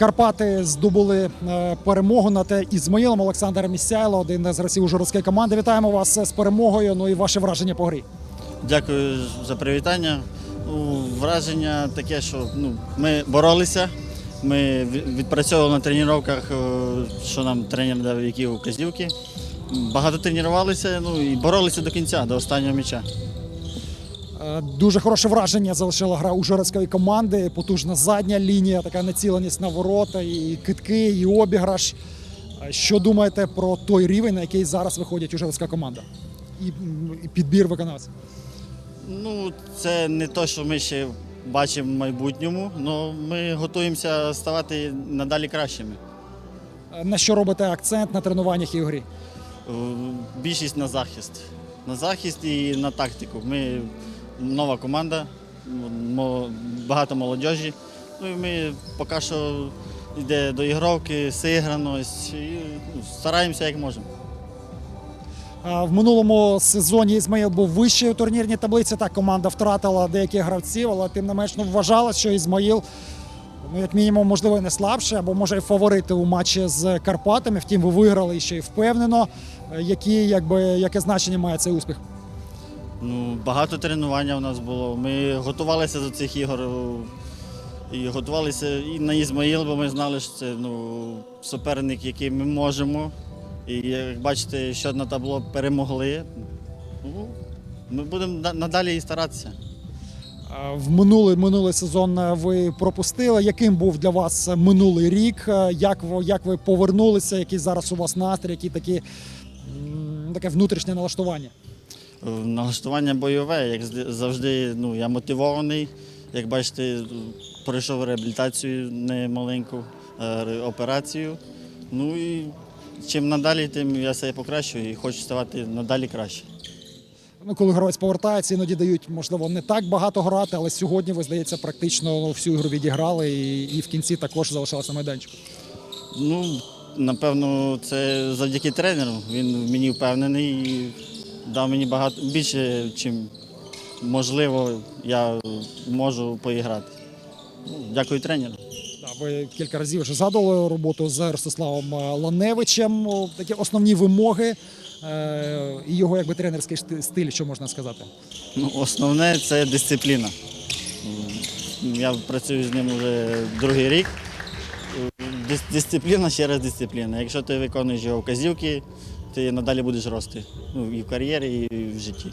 Карпати здобули е, перемогу над Ізмаїлом. Олександр Місяйло, один з гравців Ужгородської команди. Вітаємо вас з перемогою. Ну і ваше враження по грі. Дякую за привітання. Враження таке, що ну, ми боролися, ми відпрацьовували на тренуваннях, е, що нам тренер дав які указівки. Багато тренувалися ну, і боролися до кінця, до останнього м'яча. Е, Дуже хороше враження залишила гра Ужгородської команди. Потужна задня лінія, така націленість на ворота, і китки, і обіграш. Е, Що думаєте про той рівень, на який зараз виходить Ужгородська команда? І, підбір виконавців? Ну, це не те, що ми ще бачимо в майбутньому, але ми готуємося ставати надалі кращими. Е, На що робите акцент на тренуваннях і в грі? Більшість на захист. На захист і на тактику. Ми нова команда, багато молодіжі. Ну і ми поки що йде до ігровки, сиграність і ну, стараємося як можемо. В минулому сезоні Ізмаїл був вищий у турнірній таблиці. Так, команда втратила деяких гравців, але тим не менш ну, вважалось, що Ізмаїл, ну, як мінімум, можливо, не слабший, або може і фаворити у матчі з Карпатами. Втім, ви виграли ще й впевнено. Е, Які, якби, яке значення має цей успіх? Ну, багато тренування у нас було. Ми готувалися до цих ігор. І готувалися і на Ізмаїл, бо ми знали, що це ну, суперник, який ми можемо. І як бачите, що на табло перемогли. Ну, ми будемо надалі і старатися. В минулий, минулий сезон е, ви пропустили. Яким був для вас минулий рік? Е, Як, ви- як ви повернулися? Який зараз у вас настрій, які такі, таке внутрішнє налаштування? Налаштування бойове, як завжди, ну, я мотивований. Як бачите, пройшов реабілітацію немаленьку, е, операцію. Ну і чим надалі, тим я себе покращую і хочу ставати надалі краще. Ну, коли гравець повертається, іноді дають, можливо, не так багато грати, але сьогодні, ви здається, практично всю ігру відіграли і, і в кінці також залишалися на майданчику. Ну, напевно, це завдяки тренеру. Він в мені впевнений і дав мені багато більше, чим можливо, я можу поіграти. Ну, дякую тренеру. Ви кілька разів вже згадували роботу з Ростиславом е, Ланевичем. Такі основні вимоги е, і його якби тренерський стиль, що можна сказати. Ну, основне це дисципліна. Я працюю з ним вже другий рік. Дисципліна ще раз дисципліна. Якщо ти виконуєш його вказівки, ти надалі будеш рости. Ну, і в кар'єрі, і в житті.